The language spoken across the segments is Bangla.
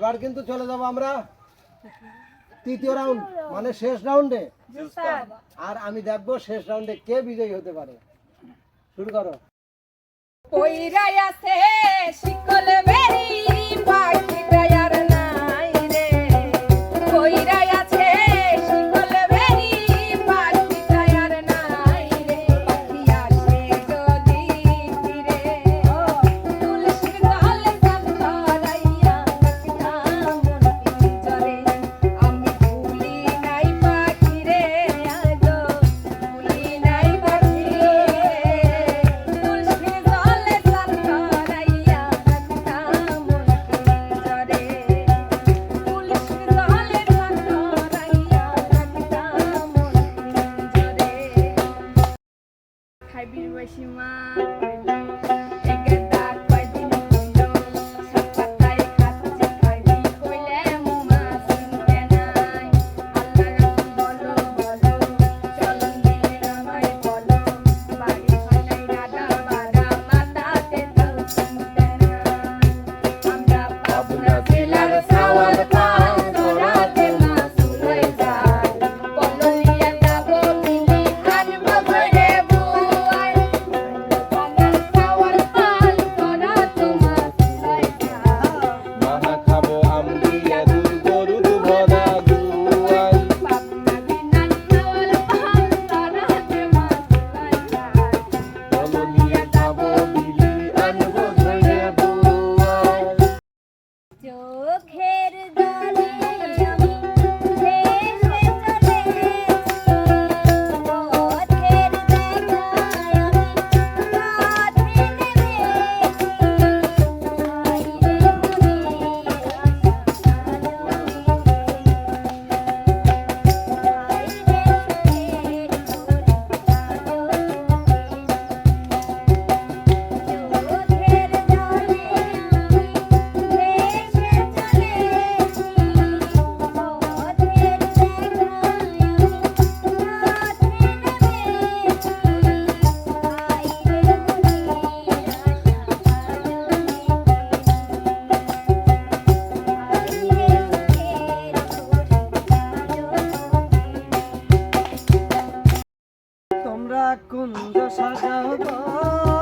এবার কিন্তু চলে যাব আমরা তৃতীয় রাউন্ড মানে শেষ রাউন্ডে আর আমি দেখব শেষ রাউন্ডে কে বিজয়ী হতে পারে। শুরু করো। します。Oh, okay, to. সাজাবা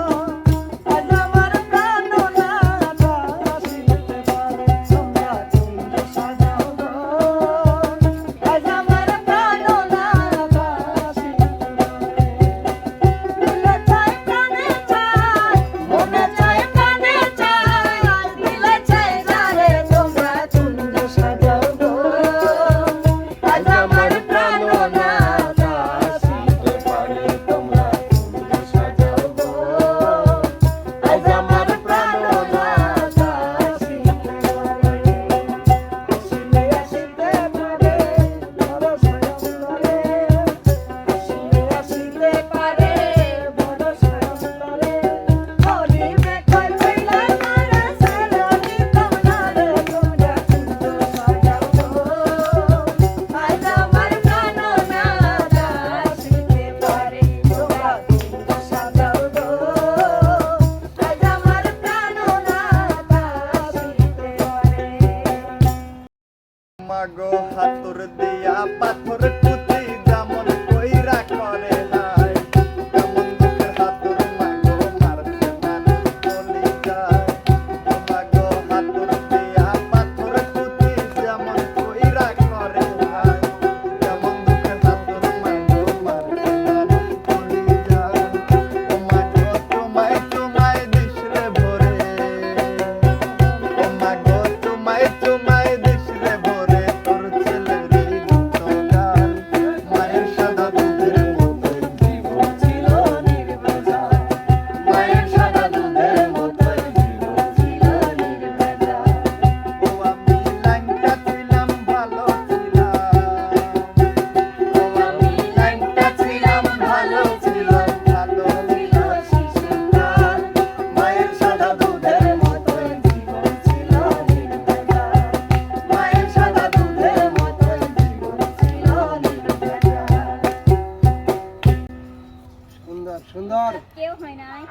সুন্দর।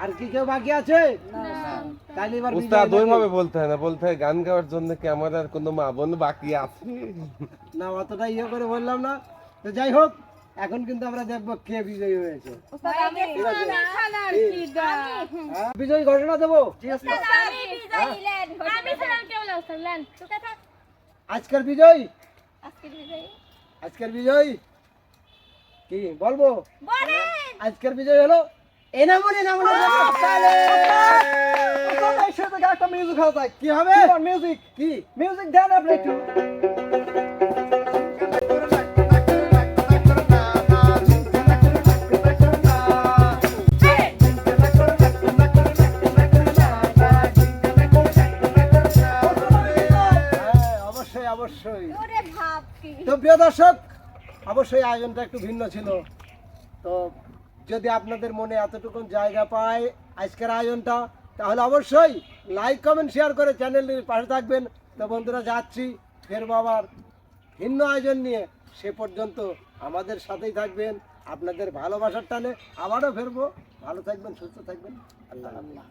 আর কি কেউ বাকি আছে? তাইলে এবার বলতে হয় না বলতে হয় গান গাওয়ার জন্য কোনো মা বোন বাকি আছে? না অতটা ইয়ে করে বললাম না। তো যাই হোক এখন কিন্তু আমরা দেখব বিজয়ী হয়েছে। বিজয়ী। ঘটনা হ্যাঁ? দেবো? হ্যাঁ? আজকের বিজয়ী? আজকের বিজয়ী। কি বলব? আজকের বিজয় হলো এনামুল এনামুল একটা মিউজিক হওয়া যায় কি হবে? মিউজিক কি? মিউজিক দেন আপনি একটু। হ্যাঁ, অবশ্যই তো প্রিয় দর্শক অবশ্যই আয়োজনটা একটু ভিন্ন ছিল। তো যদি আপনাদের মনে এতটুকু জায়গা পায় আজকের আয়োজনটা, তাহলে অবশ্যই লাইক কমেন্ট শেয়ার করে চ্যানেলটির পাশে থাকবেন। তো বন্ধুরা, যাচ্ছি ফের বাবার ভিন্ন আয়োজন নিয়ে। সে পর্যন্ত আমাদের সাথেই থাকবেন। আপনাদের ভালোবাসার টানে আবারও ফেরবো। ভালো থাকবেন, সুস্থ থাকবেন। আল্লাহ আল্লাহ